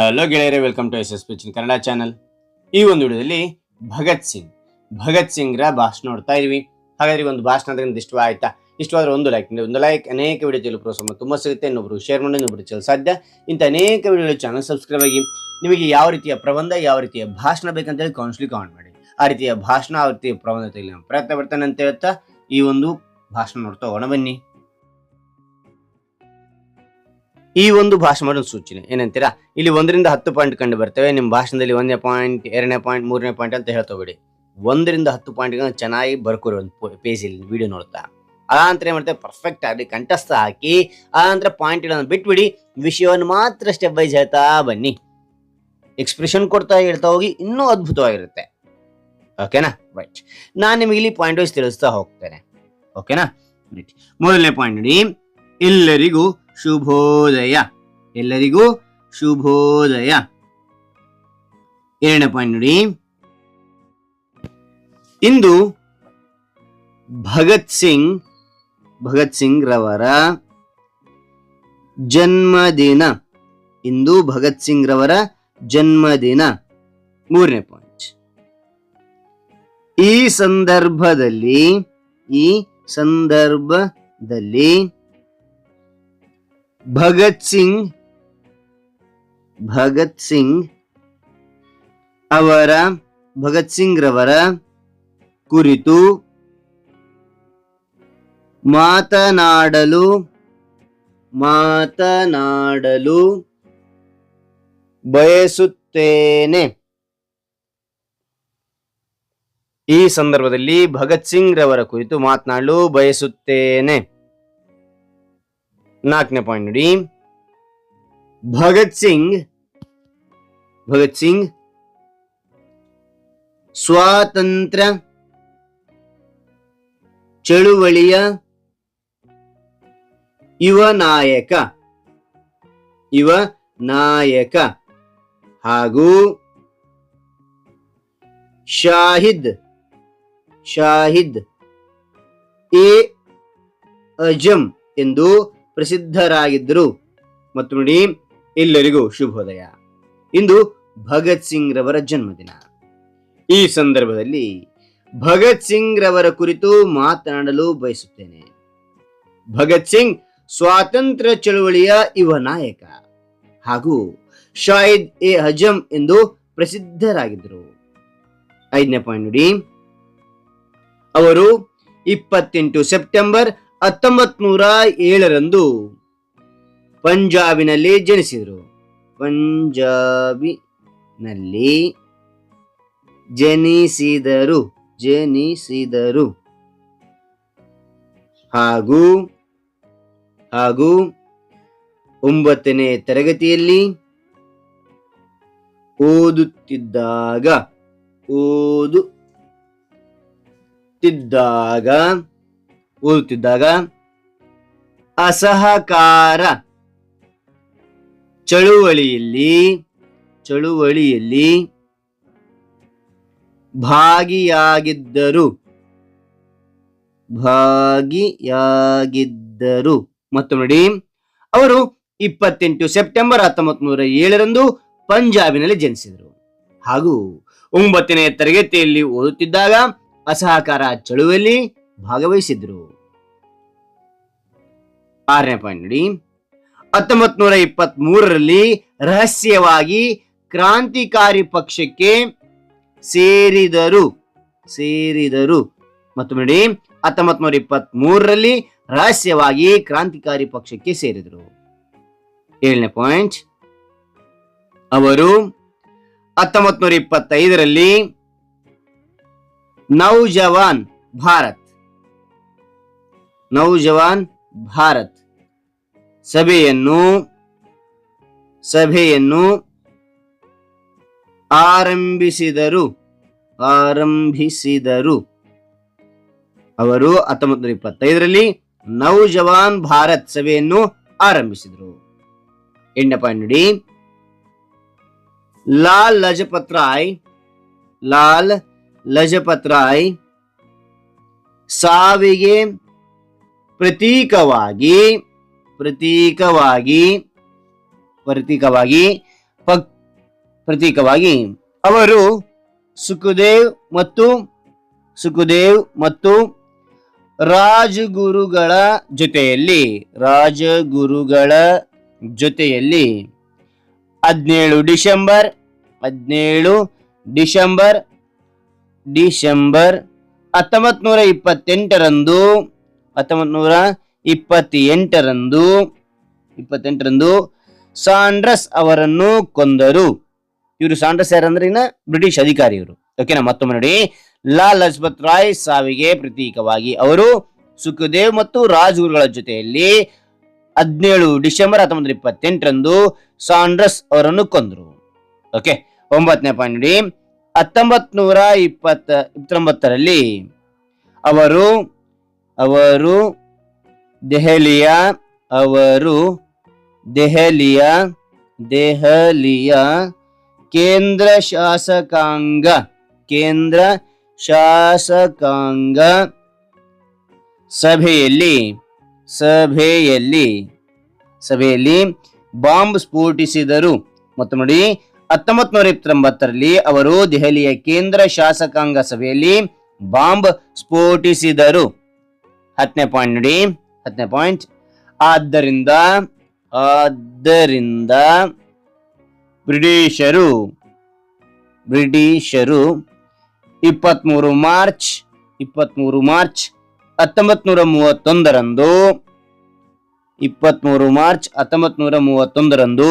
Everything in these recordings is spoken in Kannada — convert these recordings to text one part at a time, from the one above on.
ಹಲೋ ಗೆಳೆಯರೆ ವೆಲ್ಕಮ್ ಟು ಎಸ್ ಎಸ್ ಪಿಚಿನ್ ಕನ್ನಡ ಚಾನಲ್ ಈ ಒಂದು ವಿಡಿಯೋದಲ್ಲಿ ಭಗತ್ ಸಿಂಗ್, ಭಗತ್ ಸಿಂಗ್ರ ಭಾಷಣ ನೋಡ್ತಾ ಇದೀವಿ. ಹಾಗಾದ್ರೆ ಒಂದು ಭಾಷಣ ಅದರಿಂದ ಇಷ್ಟ ಆಯ್ತಾ? ಇಷ್ಟವಾದ್ರೆ ಒಂದು ಲೈಕ್ ಒಂದು ಲೈಕ್ ಅನೇಕ ವಿಡಿಯೋ ಪ್ರೋತ್ಸಾಹ ತುಂಬ ಸಿಗುತ್ತೆ. ಇನ್ನೊಬ್ರು ಶೇರ್ ಮಾಡಿ, ಇನ್ನೊಬ್ರು ಚಲ ಸಾಧ್ಯ. ಇಂಥ ಅನೇಕ ವಿಡಿಯೋ ಚಾನಲ್ ಸಬ್ಸ್ಕ್ರೈಬ್ ಆಗಿ ನಿಮಗೆ ಯಾವ ರೀತಿಯ ಪ್ರಬಂಧ, ಯಾವ ರೀತಿಯ ಭಾಷಣ ಬೇಕಂತೇಳಿ ಕೌನ್ಸಿಲಿಂಗ್ ಕಾಮೆಂಟ್ ಮಾಡಿ. ಆ ರೀತಿಯ ಭಾಷಣ, ಆ ರೀತಿಯ ಪ್ರಬಂಧ ತೆಗೆಯಲು ಪ್ರಯತ್ನ ಪಡ್ತಾನೆ ಅಂತ ಹೇಳ್ತಾ ಈ ಒಂದು ಭಾಷಣ ನೋಡ್ತಾ ಹೋಗೋಣ ಬನ್ನಿ. ಈ ಒಂದು ಭಾಷಣದ ಸೂಚನೆ. ಏನಂತೀರಾ? ಇಲ್ಲಿ ಒಂದರಿಂದ ಹತ್ತು ಪಾಯಿಂಟ್ ಕಂಡು ಬರ್ತವೆ. ನಿಮ್ಮ ಭಾಷಣದಲ್ಲಿ ಒಂದನೇ ಪಾಯಿಂಟ್ ಎರಡನೇ ಪಾಯಿಂಟ್ ಮೂರನೇ ಪಾಯಿಂಟ್ ಅಂತ ಹೇಳ್ತೋಬೇಡಿ ಒಂದರಿಂದ ಹತ್ತು ಪಾಯಿಂಟ್ಗಳನ್ನ ಚೆನ್ನಾಗಿ ಬರ್ಕೊರಿ ಒಂದು ಪೇಜಲ್ಲಿ ವಿಡಿಯೋ ನೋಡ್ತಾ. ಆನಂತರ ಏನು ಮಾಡ್ತೇವೆ ಪರ್ಫೆಕ್ಟ್ ಆಗಿ ಕಂಠಸ್ಥ ಹಾಕಿ ಆನಂತರ ಪಾಯಿಂಟ್ ಬಿಟ್ಬಿಡಿ. ವಿಷಯವನ್ನು ಮಾತ್ರ ಸ್ಟೆಪ್ ವೈಸ್ ಹೇಳ್ತಾ ಬನ್ನಿ. ಎಕ್ಸ್ಪ್ರೆಷನ್ ಕೊಡ್ತಾ ಹೇಳ್ತಾ ಹೋಗಿ ಇನ್ನೂ ಅದ್ಭುತವಾಗಿರುತ್ತೆ. ಓಕೆನಾ ರೈಟ್ ನಾನು ನಿಮಗೆ ಇಲ್ಲಿ ಪಾಯಿಂಟ್ ವೈಸ್ ತಿಳಿಸ್ತಾ ಹೋಗ್ತೇನೆ. ಓಕೆನಾ ರೈಟ್ ಮೊದಲನೇ ಪಾಯಿಂಟ್ ನೋಡಿ. ಎಲ್ಲರಿಗೂ ಶುಭೋದಯ. ಎಲ್ಲರಿಗೂ ಶುಭೋದಯ. ಎರಡನೇ ಪಾಯಿಂಟ್ ನೋಡಿ. ಇಂದು ಭಗತ್ ಸಿಂಗ್ ಭಗತ್ ಸಿಂಗ್ ರವರ ಜನ್ಮದಿನ. ಇಂದು ಭಗತ್ ಸಿಂಗ್ ರವರ ಜನ್ಮದಿನ. ಮೂರನೇ ಪಾಯಿಂಟ್ ಈ ಸಂದರ್ಭದಲ್ಲಿ ಈ ಸಂದರ್ಭದಲ್ಲಿ ಭಗತ್ ಸಿಂಗ್ ಭಗತ್ ಸಿಂಗ್ ಅವರ, ಭಗತ್ ಸಿಂಗ್ ರವರ ಕುರಿತು ಮಾತನಾಡಲು ಮಾತನಾಡಲು ಬಯಸುತ್ತೇನೆ. ಈ ಸಂದರ್ಭದಲ್ಲಿ ಭಗತ್ ಸಿಂಗ್ ರವರ ಕುರಿತು ಮಾತನಾಡಲು ಬಯಸುತ್ತೇನೆ. ನಾಲ್ಕನೇ ಪಾಯಿಂಟ್ ನೋಡಿ ಭಗತ್ ಸಿಂಗ್ ಭಗತ್ ಸಿಂಗ್ ಸ್ವಾತಂತ್ರ್ಯ ಚಳುವಳಿಯ ಯುವ ನಾಯಕ ಯುವ ನಾಯಕ ಹಾಗೂ ಶಾಹಿದ್ ಶಾಹಿದ್ ಎ ಅಜಂ ಎಂದು ಪ್ರಸಿದ್ಧರಾಗಿದ್ದರು. ಮತ್ತು ನೋಡಿ, ಎಲ್ಲರಿಗೂ ಶುಭೋದಯ. ಇಂದು ಭಗತ್ ಸಿಂಗ್ ರವರ ಜನ್ಮದಿನ. ಈ ಸಂದರ್ಭದಲ್ಲಿ ಭಗತ್ ಸಿಂಗ್ ರವರ ಕುರಿತು ಮಾತನಾಡಲು ಬಯಸುತ್ತೇನೆ. ಭಗತ್ ಸಿಂಗ್ ಸ್ವಾತಂತ್ರ್ಯ ಚಳುವಳಿಯ ಯುವ ನಾಯಕ ಹಾಗೂ ಶಾಹಿದ್ ಎ ಹಜಂ ಎಂದು ಪ್ರಸಿದ್ಧರಾಗಿದ್ದರು. ಐದನೇ ಪಾಯಿಂಟ್ ನೋಡಿ. ಅವರು ಇಪ್ಪತ್ತೆಂಟು ಸೆಪ್ಟೆಂಬರ್ ಹತ್ತೊಂಬತ್ ನೂರ ಏಳರಂದು ಪಂಜಾಬಿನಲ್ಲಿ ಜನಿಸಿದರು. ಪಂಜಾಬಿನಲ್ಲಿ ಜನಿಸಿದರು ಜನಿಸಿದರು. ಹಾಗೂ ಹಾಗೂ ಒಂಬತ್ತನೇ ತರಗತಿಯಲ್ಲಿ ಓದುತ್ತಿದ್ದಾಗ ಓದುತ್ತಿದ್ದಾಗ ಓದುತ್ತಿದ್ದಾಗ ಅಸಹಕಾರ. ಚಳುವಳಿಯಲ್ಲಿ ಚಳುವಳಿಯಲ್ಲಿ ಭಾಗಿಯಾಗಿದ್ದರು. ಭಾಗಿಯಾಗಿದ್ದರು. ಮತ್ತು ನೋಡಿ, ಅವರು ಇಪ್ಪತ್ತೆಂಟು ಸೆಪ್ಟೆಂಬರ್ ಹತ್ತೊಂಬತ್ ನೂರ ಏಳರಂದು ಪಂಜಾಬಿನಲ್ಲಿ ಜನಿಸಿದರು. ಹಾಗೂ ಒಂಬತ್ತನೇ ತರಗತಿಯಲ್ಲಿ ಓದುತ್ತಿದ್ದಾಗ ಅಸಹಕಾರ ಚಳುವಳಿ ಭಾಗವಹಿಸಿದ್ರು ಆರನೇ ಪಾಯಿಂಟ್ ನೋಡಿ. ಹತ್ತೊಂಬತ್ ನೂರ ಇಪ್ಪತ್ತ್ ಮೂರರಲ್ಲಿ ರಹಸ್ಯವಾಗಿ ಕ್ರಾಂತಿಕಾರಿ ಪಕ್ಷಕ್ಕೆ ಸೇರಿದರು ಸೇರಿದರು. ಮತ್ತು ನೋಡಿ ಹತ್ತೊಂಬತ್ ನೂರ ಇಪ್ಪತ್ತ್ ಮೂರರಲ್ಲಿ ರಹಸ್ಯವಾಗಿ ಕ್ರಾಂತಿಕಾರಿ ಪಕ್ಷಕ್ಕೆ ಸೇರಿದರು. ಏಳನೇ ಪಾಯಿಂಟ್ ಅವರು ಹತ್ತೊಂಬತ್ ನೂರ ಇಪ್ಪತ್ತೈದರಲ್ಲಿ ನೌಜವಾನ್ ಭಾರತ್ ನೌಜವಾನ್ ಭಾರತ್. ಸಭೆಯನ್ನು ಸಭೆಯನ್ನು ಆರಂಭಿಸಿದರು. ಆರಂಭಿಸಿದರು. ಅವರು ಹತ್ತೊಂಬತ್ತು ನೂರ ಇಪ್ಪತ್ತೈದರಲ್ಲಿ ನೌಜವಾನ್ ಭಾರತ್ ಸಭೆಯನ್ನು ಆರಂಭಿಸಿದರು. ಎಂಡಪ್ಪ ಪಾಯಿಂಟ್ ನೋಡಿ. ಲಾಲ್ ಲಜಪತ್ ರಾಯ್, ಲಾಲ್ ಲಜಪತ್ ರಾಯ್ ಸಾವಿಗೆ ಪ್ರತೀಕವಾಗಿ ಪ್ರತೀಕವಾಗಿ ಪ್ರತೀಕವಾಗಿ, ಪಕ್, ಪ್ರತೀಕವಾಗಿ. ಅವರು ಸುಖದೇವ್ ಮತ್ತು ಸುಖದೇವ್ ಮತ್ತು ರಾಜಗುರುಗಳ ಜೊತೆಯಲ್ಲಿ ರಾಜಗುರುಗಳ ಜೊತೆಯಲ್ಲಿ. ಹದಿನೇಳು ಡಿಸೆಂಬರ್ ಹದಿನೇಳು ಡಿಸೆಂಬರ್ ಡಿಸೆಂಬರ್ ಹತ್ತೊಂಬತ್ತು ನೂರ ಇಪ್ಪತ್ತೆಂಟರಂದು ಹತ್ತೊಂಬತ್ತು ನೂರ ಇಪ್ಪತ್ತೆಂಟರಂದು ಇಪ್ಪತ್ತೆಂಟರಂದು ಸಾಂಡ್ರಸ್ ಅವರನ್ನು ಕೊಂದರು. ಇವರು ಸಾಂಡ್ರಸ್ ಯಾರಂದ್ರೆ ಇನ್ನ ಬ್ರಿಟಿಷ್ ಅಧಿಕಾರಿ ಇವರು ಓಕೆನಾ ಮತ್ತೊಮ್ಮೆ ನೋಡಿ. ಲಾಲ್ ಲಜಪತ್ ರಾಯ್ ಸಾವಿಗೆ ಪ್ರತೀಕವಾಗಿ ಅವರು ಸುಖದೇವ್ ಮತ್ತು ರಾಜ್ಗುರುಗಳ ಜೊತೆಯಲ್ಲಿ ಹದಿನೇಳು ಡಿಸೆಂಬರ್ ಹತ್ತೊಂಬತ್ತು ಇಪ್ಪತ್ತೆಂಟರಂದು ಸಾಂಡ್ರಸ್ ಅವರನ್ನು ಕೊಂದರು. ಓಕೆ ಒಂಬತ್ತನೇ ಪಾಯಿಂಟ್ ನೋಡಿ. ಹತ್ತೊಂಬತ್ ನೂರ ಇಪ್ಪತ್ತ, ಇಪ್ಪತ್ತೊಂಬತ್ತರಲ್ಲಿ ಅವರು ಅವರು ದೆಹಲಿಯ ಅವರು ದೆಹಲಿಯ ದೆಹಲಿಯ ಕೇಂದ್ರ ಶಾಸಕಾಂಗ ಕೇಂದ್ರ ಶಾಸಕಾಂಗ ಸಭೆಯಲ್ಲಿ ಸಭೆಯಲ್ಲಿ ಸಭೆಯಲ್ಲಿ ಬಾಂಬ್ ಸ್ಫೋಟಿಸಿದರು. ಮತ್ತು ನೋಡಿ ಹತ್ತೊಂಬತ್ ನೂರ ಇಪ್ಪತ್ತೊಂಬತ್ತರಲ್ಲಿ ಅವರು ದೆಹಲಿಯ ಕೇಂದ್ರ ಶಾಸಕಾಂಗ ಸಭೆಯಲ್ಲಿ ಬಾಂಬ್ ಸ್ಫೋಟಿಸಿದರು. ಹತ್ತನೇ ಪಾಯಿಂಟ್ ನೋಡಿ ಹತ್ತನೇ ಪಾಯಿಂಟ್ ಆದ್ದರಿಂದ ಆದ್ದರಿಂದ ಬ್ರಿಟಿಷರು ಬ್ರಿಟಿಷರು ಇಪ್ಪತ್ತ್ಮೂರು ಮಾರ್ಚ್ ಇಪ್ಪತ್ತ್ಮೂರು ಮಾರ್ಚ್ ಹತ್ತೊಂಬತ್ತು ನೂರ ಮೂವತ್ತೊಂದರಂದು ಇಪ್ಪತ್ತ್ಮೂರು ಮಾರ್ಚ್ ಹತ್ತೊಂಬತ್ತು ನೂರ ಮೂವತ್ತೊಂದರಂದು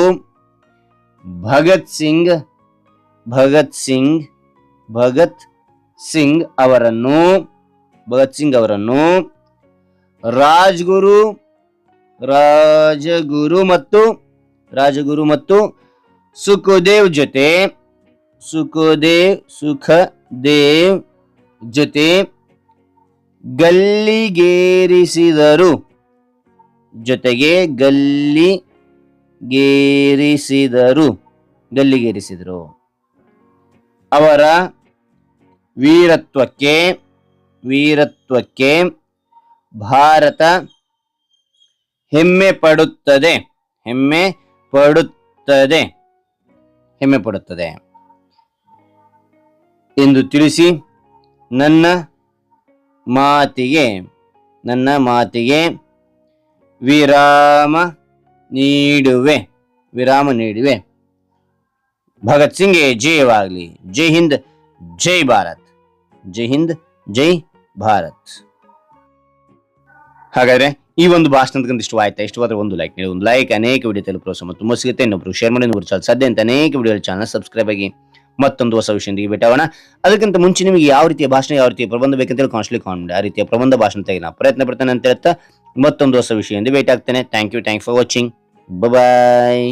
ಭಗತ್ ಸಿಂಗ್ ಭಗತ್ ಸಿಂಗ್ ಭಗತ್ ಸಿಂಗ್ ಅವರನ್ನು, ಭಗತ್ ಸಿಂಗ್ ಅವರನ್ನು ರಾಜ್ಗುರು, ರಾಜಗುರು ಮತ್ತು ರಾಜಗುರು ಮತ್ತು ಸುಖದೇವ್ ಜೊತೆ ಸುಖದೇವ್ ಸುಖದೇವ್ ಜೊತೆ ಗಲ್ಲಿಗೇರಿಸಿದರು. ಜೊತೆಗೆ ಗಲ್ಲಿಗೇರಿಸಿದರು ಗಲ್ಲಿಗೇರಿಸಿದರು. ಅವರ ವೀರತ್ವಕ್ಕೆ ವೀರತ್ವಕ್ಕೆ ಭಾರತ ಹೆಮ್ಮೆ ಪಡುತ್ತದೆ. ಹೆಮ್ಮೆ ಪಡುತ್ತದೆ. ಹೆಮ್ಮೆ ಪಡುತ್ತದೆ. ಎಂದು ತಿಳಿಸಿ ನನ್ನ ಮಾತಿಗೆ ನನ್ನ ಮಾತಿಗೆ ವಿರಾಮ ನೀಡುವೆ. ವಿರಾಮ ನೀಡುವೆ. ಭಗತ್ ಸಿಂಗ್ಗೆ ಜಯವಾಗಲಿ ಜೈ ಹಿಂದ್, ಜೈ ಭಾರತ್. ಜೈ ಹಿಂದ್, ಜೈ ಭಾರತ್. ಹಾಗಾದ್ರೆ ಈ ಒಂದು ಭಾಷಣ ಇಷ್ಟು ಆಯ್ತಾ? ಇಷ್ಟವಾದ್ರೆ ಒಂದು ಲೈಕ್ ನೀಡಿ ಒಂದು ಲೈಕ್ ಅನೇಕ ವಿಡಿಯೋ ತಲುಪಿಸೋ ಮತ್ತು ತುಂಬ ಸಿಗುತ್ತೆ ಇನ್ನೊಬ್ರು ಶೇರ್ ಮಾಡಿ, ಇನ್ನೊಬ್ರು ಚಾಲ್ ಸಾಧ್ಯ ಅಂತ ಅನೇಕ ವಿಡಿಯೋ ಚಾನಲ್ ಸಬ್ಸ್ಕ್ರೈಬ್ ಆಗಿ ಮತ್ತೊಂದು ಹೊಸ ವಿಷಯದೊಂದಿಗೆ ಆಗೋಣ. ಅದಕ್ಕಿಂತ ಮುಂಚೆ ನಿಮಗೆ ಯಾವ ರೀತಿಯ ಭಾಷಣ, ಯಾವ ರೀತಿಯ ಪ್ರಬಂಧ ಬೇಕಂತೇಳಿ ಕಾನ್ಸ್ಟ್ಲಿ ಕಾನ್ ಮಾಡಿ. ಆ ರೀತಿಯ ಪ್ರಬಂಧ ಭಾಷಣ ತೆಗೆ ನಾ ಪ್ರಯತ್ನ ಪಡ್ತೇನೆ ಅಂತ ಹೇಳ್ತಾ ಮತ್ತೊಂದು ಹೊಸ ವಿಷಯದಿಂದ ಭೇಟಿ ಆಗ್ತೇನೆ. Thank you thank for watching bye